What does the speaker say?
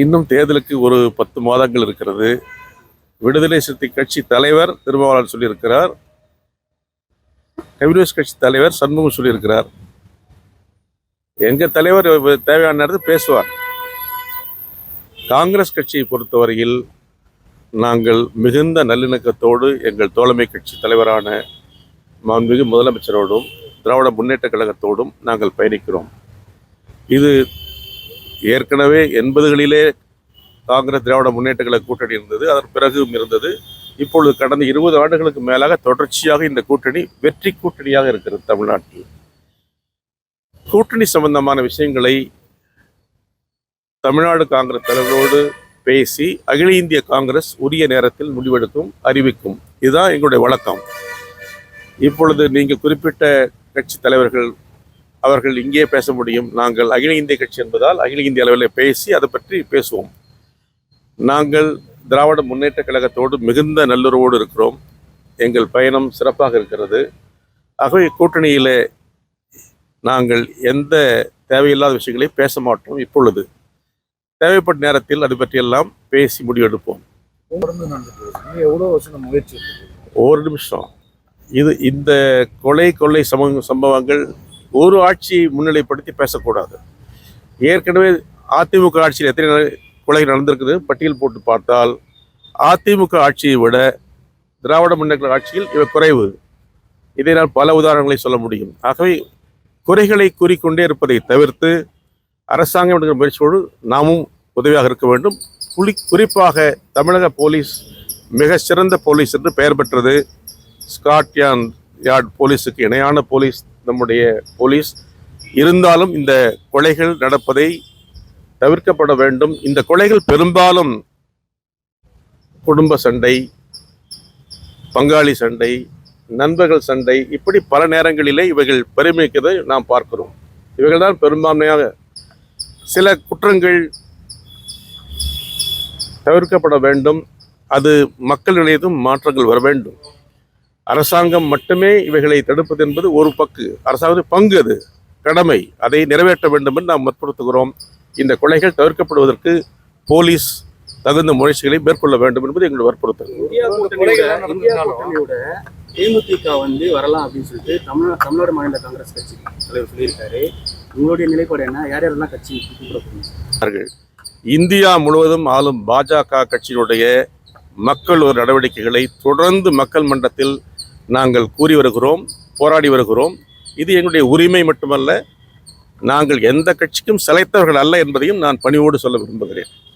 இன்னும் தேர்தலுக்கு ஒரு பத்து மாதங்கள் இருக்கிறது. விடுதலை சிறுத்தை கட்சி தலைவர் திருமாவளவன் சொல்லியிருக்கிறார். கம்யூனிஸ்ட் கட்சி தலைவர் சண்முகம் சொல்லியிருக்கிறார். எங்கள் தலைவர் தேவையான நேரத்தில் பேசுவார். காங்கிரஸ் கட்சியை பொறுத்தவரையில் நாங்கள் மிகுந்த நல்லிணக்கத்தோடு எங்கள் தோழமை கட்சி தலைவரான மாண்புமிகு முதலமைச்சரோடும் திராவிட முன்னேற்ற கழகத்தோடும் நாங்கள் பயணிக்கிறோம். இது ஏற்கனவே எண்பதுகளிலே காங்கிரஸ் திராவிட முன்னேற்ற கழக கூட்டணி இருந்தது அதன் பிறகும் இருந்தது. இப்பொழுது கடந்த இருபது ஆண்டுகளுக்கு மேலாக தொடர்ச்சியாக இந்த கூட்டணி வெற்றி கூட்டணியாக இருக்கிறது தமிழ்நாட்டில். கூட்டணி சம்பந்தமான விஷயங்களை தமிழ்நாடு காங்கிரஸ் தலைவரோடு பேசி அகில இந்திய காங்கிரஸ் உரிய நேரத்தில் முடிவெடுக்கும் அறிவிக்கும். இதுதான் எங்களுடைய வழக்கம். இப்பொழுது நீங்கள் குறிப்பிட்ட கட்சி தலைவர்கள் அவர்கள் இங்கே பேச முடியும். நாங்கள் அகில இந்திய கட்சி என்பதால் அகில இந்திய அளவில் பேசி அதை பற்றி பேசுவோம். நாங்கள் திராவிட முன்னேற்ற கழகத்தோடு மிகுந்த நல்லுறவோடு இருக்கிறோம். எங்கள் பயணம் சிறப்பாக இருக்கிறது. ஆகவே கூட்டணியில் நாங்கள் எந்த தேவையில்லாத விஷயங்களை பேச மாட்டோம் இப்பொழுது. தேவைப்பட்ட நேரத்தில் அது பற்றியெல்லாம் பேசி முடிவெடுப்போம். தொடர்ந்து முயற்சி ஒரு நிமிஷம். இது இந்த கொலை கொள்ளை சம சம்பவங்கள் ஒரு ஆட்சியை முன்னிலைப்படுத்தி பேசக்கூடாது. ஏற்கனவே அதிமுக ஆட்சியில் எத்தனை கொலை கொலைகள் நடந்திருக்குது? பட்டியல் போட்டு பார்த்தால் அதிமுக ஆட்சியை விட திராவிட முன்னேற்ற ஆட்சியில் இவை குறைவு. இதை நான் பல உதாரணங்களை சொல்ல முடியும். ஆகவே குறைகளை கூறிக்கொண்டே இருப்பதை தவிர்த்து அரசாங்கம் எடுக்கிற முயற்சியோடு நாமும் உதவியாக இருக்க வேண்டும். புலி குறிப்பாக தமிழக போலீஸ் மிக சிறந்த போலீஸ் என்று பெயர் பெற்றது. ஸ்காட்யான் யார்ட் போலீஸுக்கு இணையான போலீஸ் நம்முடைய போலீஸ் இருந்தாலும் இந்த கொலைகள் நடப்பதை தவிர்க்கப்பட வேண்டும். இந்த கொலைகள் பெரும்பாலும் குடும்ப சண்டை பங்காளி சண்டை நண்பர்கள் சண்டை இப்படி பல நேரங்களிலே இவைகள் பெருமைக்கிறதை நாம் பார்க்கிறோம். இவைகள் தான் பெரும்பான்மையாக சில குற்றங்கள் தவிர்க்கப்பட வேண்டும். அது மக்களிடையதும் மாற்றங்கள் வர வேண்டும். அரசாங்கம் மட்டுமே இவைகளை தடுப்பது என்பது ஒரு பக்கு அரசாங்கத்தின் பங்கு அது கடமை. அதை நிறைவேற்ற வேண்டும் என்று நாம் வற்புறுத்துகிறோம். இந்த கொலைகள் தவிர்க்கப்படுவதற்கு போலீஸ் தகுந்த முயற்சிகளை மேற்கொள்ள வேண்டும் என்பது எங்களுடைய வற்புறுத்தல் தேமுதிக வந்து வரலாம் அப்படின்னு சொல்லிட்டு தமிழ்நாடு தமிழ்நாடு மாநில காங்கிரஸ் கட்சி தலைவர் சொல்லியிருக்காரு. உங்களுடைய நிலைப்பாடு என்ன? யார் யாரெல்லாம் கட்சி கூப்பிட போறீங்க இந்தியா முழுவதும் ஆளும் பாஜக கட்சியினுடைய மக்கள் ஒரு நடவடிக்கைகளை தொடர்ந்து மக்கள் மன்றத்தில் நாங்கள் கூறி வருகிறோம் போராடி வருகிறோம். இது எங்களுடைய உரிமை மட்டுமல்ல நாங்கள் எந்த கட்சிக்கும் சிலைத்தவர்கள் அல்ல என்பதையும் நான் பணிவோடு சொல்ல விரும்புகிறேன்.